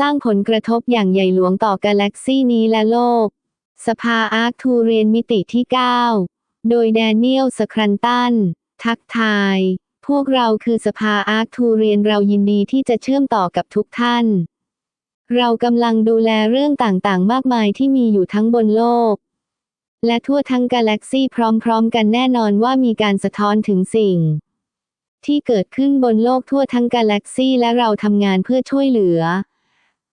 สร้างผลกระทบอย่างใหญ่หลวงต่อกาแล็กซีนี้และโลก สภาอาร์คทูเรียนมิติที่ 9 โดยแดเนียลสครันตัน ทักทาย พวกเราคือสภาอาร์คทูเรียนเรายินดีที่จะเชื่อมต่อกับทุกท่าน เรากำลังดูแลเรื่องต่างๆ มากมายที่มีอยู่ทั้งบนโลก และทั่วทั้งกาแล็กซีพร้อมๆ กันแน่นอนว่ามีการสะท้อนถึงสิ่งที่เกิดขึ้นบนโลกทั่วทั้งกาแล็กซีและเราทำงานเพื่อช่วยเหลือ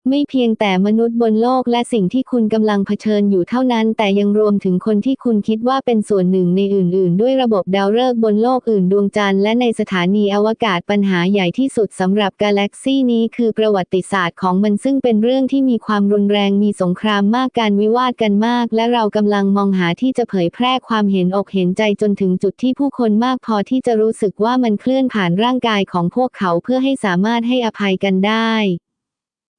ไม่เพียงแต่มนุษย์บนโลกและสิ่งที่คุณกำลังเผชิญอยู่เท่านั้น แต่ยังรวมถึงคนที่คุณคิดว่าเป็นส่วนหนึ่งในอื่น ๆ ด้วยระบบดาวฤกษ์บนโลกอื่นดวงจันทร์และในสถานีอวกาศปัญหาใหญ่ที่สุดสำหรับกาแล็กซีนี้คือประวัติศาสตร์ของมันซึ่งเป็นเรื่องที่มีความรุนแรงมีสงครามมากการวิวาทกันมาก และเรากำลังมองหาที่จะเผยแพร่ความเห็นอกเห็นใจจนถึงจุดที่ผู้คนมากพอที่จะรู้สึกว่ามันเคลื่อนผ่านร่างกายของพวกเขาเพื่อให้สามารถให้อภัยกันได้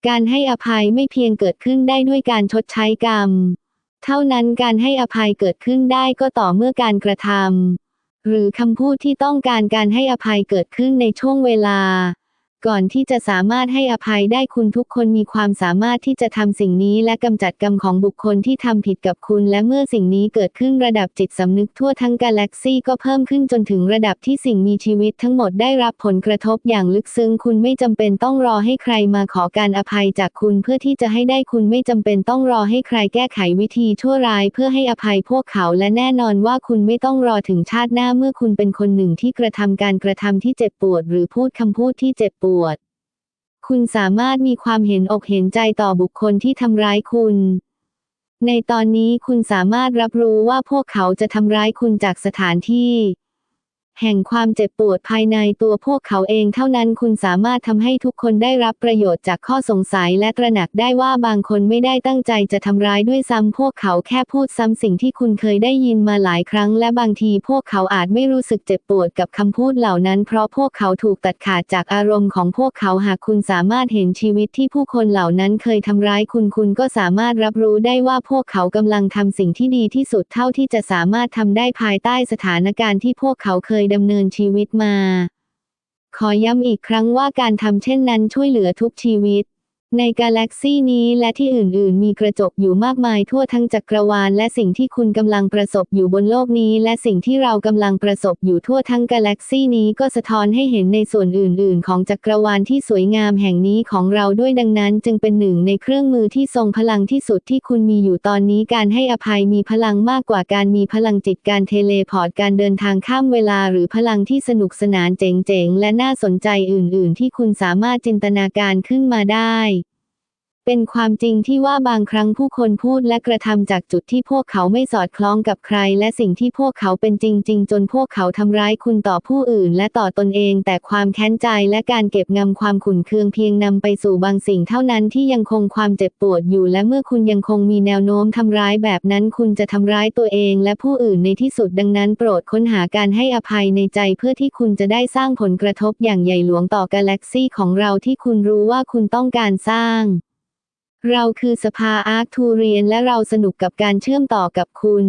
การให้อภัยไม่เพียงเกิดขึ้นได้ด้วยการชดใช้กรรม เท่านั้นการให้อภัยเกิดขึ้นได้ก็ต่อเมื่อการกระทำหรือคำพูดที่ต้องการการให้อภัยเกิดขึ้นในช่วงเวลา ก่อนที่จะสามารถให้อภัยได้คุณทุกคนมีความสามารถที่จะทำสิ่งนี้และกำจัดกรรมของบุคคลที่ทำผิดกับคุณและเมื่อสิ่งนี้เกิดขึ้นระดับจิตสำนึกทั่วทั้งกาแล็กซีก็เพิ่มขึ้นจนถึงระดับที่สิ่งมีชีวิตทั้งหมดได้รับผลกระทบอย่างลึกซึ้งคุณไม่จำเป็นต้องรอให้ใครมาขอการอภัยจากคุณเพื่อที่จะให้ได้คุณไม่จำเป็นต้องรอให้ใครแก้ไขวิธีชั่วร้ายเพื่อให้อภัยพวกเขาและแน่นอนว่าคุณไม่ต้องรอถึงชาติหน้าเมื่อคุณเป็นคนหนึ่งที่กระทำการกระทำที่เจ็บปวด หรือพูดคำพูดที่เจ็บปวดคุณสามารถมีความเห็นอกเห็นใจต่อบุคคลที่ทำร้ายคุณ ในตอนนี้คุณสามารถรับรู้ว่าพวกเขาจะทำร้ายคุณจากสถานที่ แห่งความเจ็บปวดภายในตัวพวกเขาเองเท่านั้นคุณสามารถทำให้ทุกคนได้รับประโยชน์จากข้อสงสัยและตระหนักได้ว่าบางคนไม่ได้ตั้งใจจะทำร้ายด้วยซ้ำพวกเขาแค่พูดซ้ำสิ่งที่คุณเคยได้ยินมาหลายครั้ง และบางทีพวกเขาอาจไม่รู้สึกเจ็บปวดกับคำพูดเหล่านั้น เพราะพวกเขาถูกตัดขาดจากอารมณ์ของพวกเขาหากคุณสามารถเห็นชีวิตที่ผู้คนเหล่านั้นเคยทำร้ายคุณคุณก็สามารถรับรู้ได้ว่าพวกเขากำลังทำสิ่งที่ดีที่สุดเท่าที่จะสามารถทำได้ภายใต้สถานการณ์ที่พวกเขาเคยดำเนินชีวิตมา ขอย้ำอีกครั้งว่าการทำเช่นนั้นช่วยเหลือทุกชีวิต ในกาแล็กซีนี้และที่อื่น ๆ มีกระจกอยู่มากมายทั่วทั้งจักรวาลและสิ่งที่คุณกำลังประสบอยู่บนโลกนี้ และสิ่งที่เรากำลังประสบอยู่ทั่วทั้งกาแล็กซีนี้ก็สะท้อนให้เห็นในส่วนอื่น ๆ ของจักรวาลที่สวยงามแห่งนี้ของเราด้วยดังนั้น จึงเป็นหนึ่งในเครื่องมือที่ทรงพลังที่สุดที่คุณมีอยู่ตอนนี้การให้อภัยมีพลังมากกว่าการมีพลังจิตการเทเลพอร์ตการเดินทางข้ามเวลา หรือพลังที่สนุกสนานเจ๋ง ๆ และน่าสนใจอื่น ๆ ที่คุณสามารถจินตนาการขึ้นมาได้ เป็นความจริงที่ว่าบางครั้งผู้คนพูดและกระทำจากจุดที่พวกเขาไม่สอดคล้องกับใคร และสิ่งที่พวกเขาเป็นจริง ๆ จนพวกเขาทำร้ายคุณต่อผู้อื่น และต่อตนเอง แต่ความแค้นใจและการเก็บงำความขุ่นเคืองเพียงนำไปสู่บางสิ่งเท่านั้นที่ยังคงความเจ็บปวดอยู่ และเมื่อคุณยังคงมีแนวโน้มทำร้ายแบบนั้น คุณจะทำร้ายตัวเอง และผู้อื่นในที่สุดดังนั้น โปรดค้นหาการให้อภัยในใจเพื่อที่คุณจะได้สร้างผลกระทบอย่างใหญ่หลวงต่อกาแล็กซีของเราที่คุณรู้ว่าคุณต้องการสร้าง เราคือสภาอาร์คทูเรียนและเราสนุกกับการเชื่อมต่อกับคุณ